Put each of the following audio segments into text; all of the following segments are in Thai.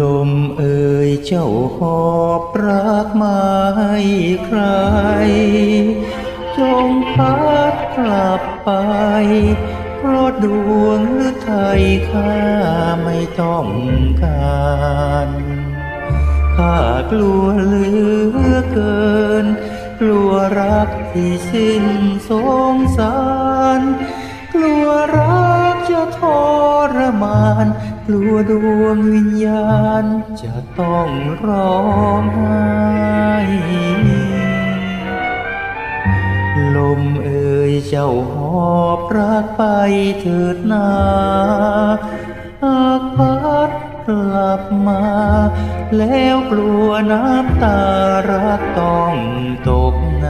ลมเอ่ยเจ้าหอบรักมาให้ใคร จงพัดกลับไป เพราะดวงหรือไทยข้าไม่ต้องการข้ากลัวเหลือเกิน กลัวรักที่สิ้นสงสาร กลัวรัก รมาน กลัวดวงวิญญาณ จะต้องร้องไห้ลมเอ่ยเจ้าหอบรักไปเถิดนาหากพัดกลับมา แล้วกลัวน้ำตารักต้องตกใน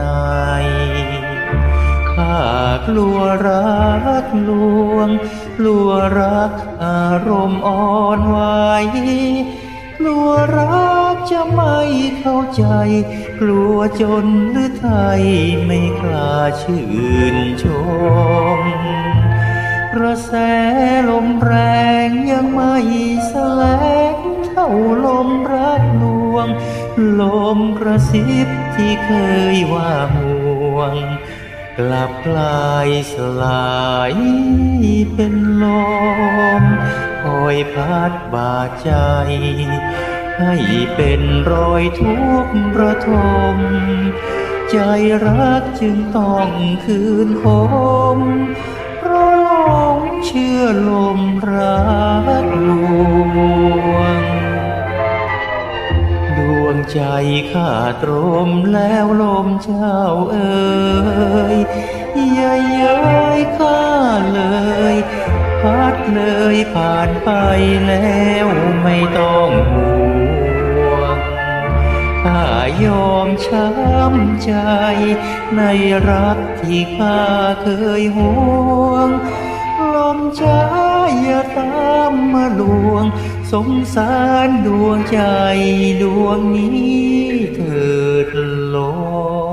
ข้ากลัวรักลวง ลัวรักอารมณ์อ่อนไหวกลัวรักจะไม่เข้าใจ กลัวจนหรือไทยไม่กล้าชื่นชมกระแสลมแรงยังไม่แสลงเท่าลมรักลวง ลมกระซิบที่เคยว่าห่วง กลับกลายสลายเป็น อยพัดบาดใจ ให้เป็นรอยทุกข์ระทม ใจรักจึงต้องคืนคมเราะหลงเชื่อลมรักลวง ดวงใจข้าตรมแล้วลมเจ้าเอ่ยอย่าเย้ยข้าเลย พัดเลยผ่านไปแล้วไม่ต้องห่วงข้ายอมช้ำใจ ในรักที่ข้าเคยห่วง ลมช้าอย่าตามมาลวง สงสารดวงใจดวงนี้เถิดลง